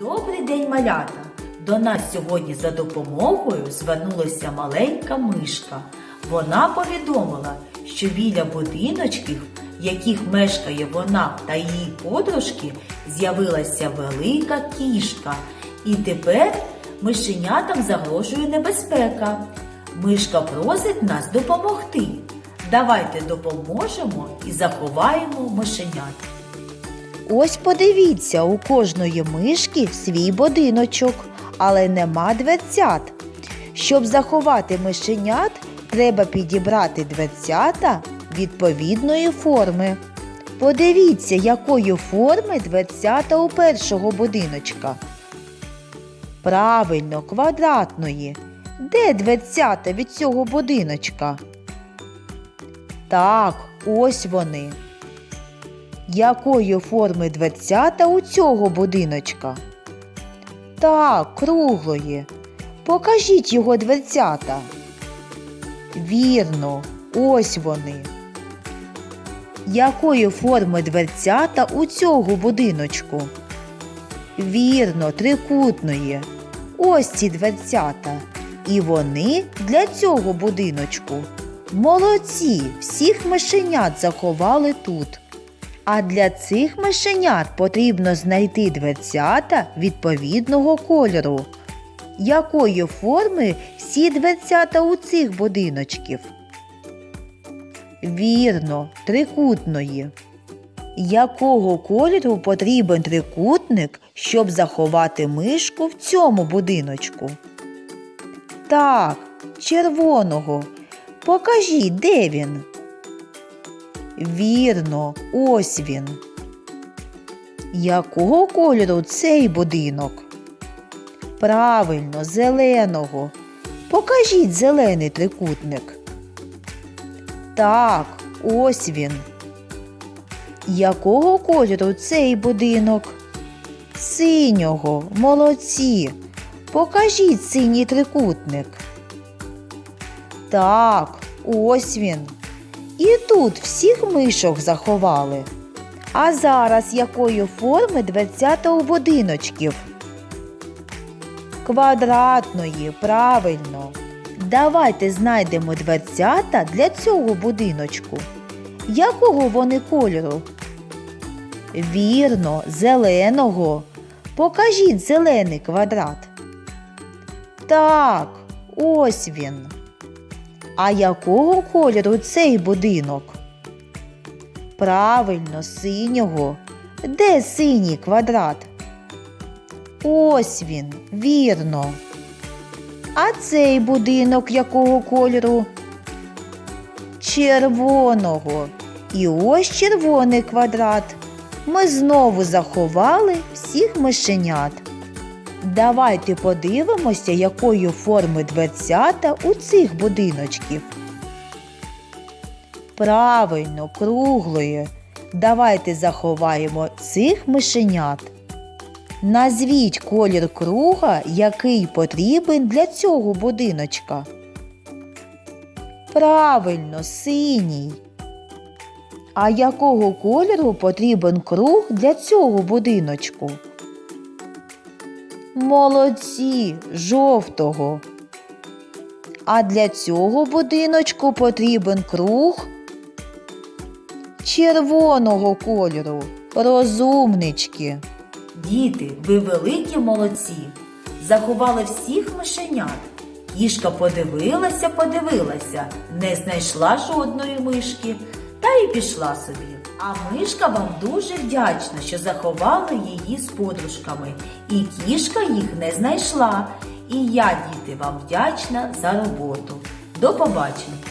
Добрий день, малята! До нас сьогодні за допомогою звернулася маленька мишка. Вона повідомила, що біля будиночків, в яких мешкає вона та її подружки, з'явилася велика кішка. І тепер мишенятам загрожує небезпека. Мишка просить нас допомогти. Давайте допоможемо і заховаємо мишенят. Ось подивіться, у кожної мишки свій будиночок, але нема дверцят. Щоб заховати мишенят, треба підібрати дверцята відповідної форми. Подивіться, якої форми дверцята у першого будиночка. Правильно, квадратної. Де дверцята від цього будиночка? Так, ось вони. Якої форми дверцята у цього будиночка? Так, круглої. Покажіть його дверцята. Вірно, ось вони. Якої форми дверцята у цього будиночку? Вірно, трикутної. Ось ці дверцята. І вони для цього будиночку. Молодці, всіх мишенят заховали тут. А для цих мишенят потрібно знайти дверцята відповідного кольору. Якої форми всі дверцята у цих будиночків? Вірно, трикутної. Якого кольору потрібен трикутник, щоб заховати мишку в цьому будиночку? Так, червоного. Покажіть, де він? Вірно, ось він. Якого кольору цей будинок? Правильно, зеленого. Покажіть зелений трикутник. Так, ось він. Якого кольору цей будинок? Синього, молодці. Покажіть синій трикутник. Так, ось він. І тут всіх мишок заховали. А зараз якої форми дверцята у будиночків? Квадратної, правильно. Давайте знайдемо дверцята для цього будиночку. Якого вони кольору? Вірно, зеленого. Покажіть зелений квадрат. Так, ось він. А якого кольору цей будинок? Правильно, синього. Де синій квадрат? Ось він, вірно. А цей будинок якого кольору? Червоного. І ось червоний квадрат. Ми знову заховали всіх мишенят. Давайте подивимося, якої форми дверцята у цих будиночків. Правильно, круглої. Давайте заховаємо цих мишенят. Назвіть колір круга, який потрібен для цього будиночка. Правильно, синій. А якого кольору потрібен круг для цього будиночку? Молодці, жовтого. А для цього будиночку потрібен круг червоного кольору. Розумнички. Діти, ви великі молодці. Заховали всіх мишенят. Кішка подивилася, подивилася, не знайшла жодної мишки та й пішла собі. А мишка вам дуже вдячна, що заховали її з подружками, і кішка їх не знайшла. І я, діти, вам вдячна за роботу. До побачення!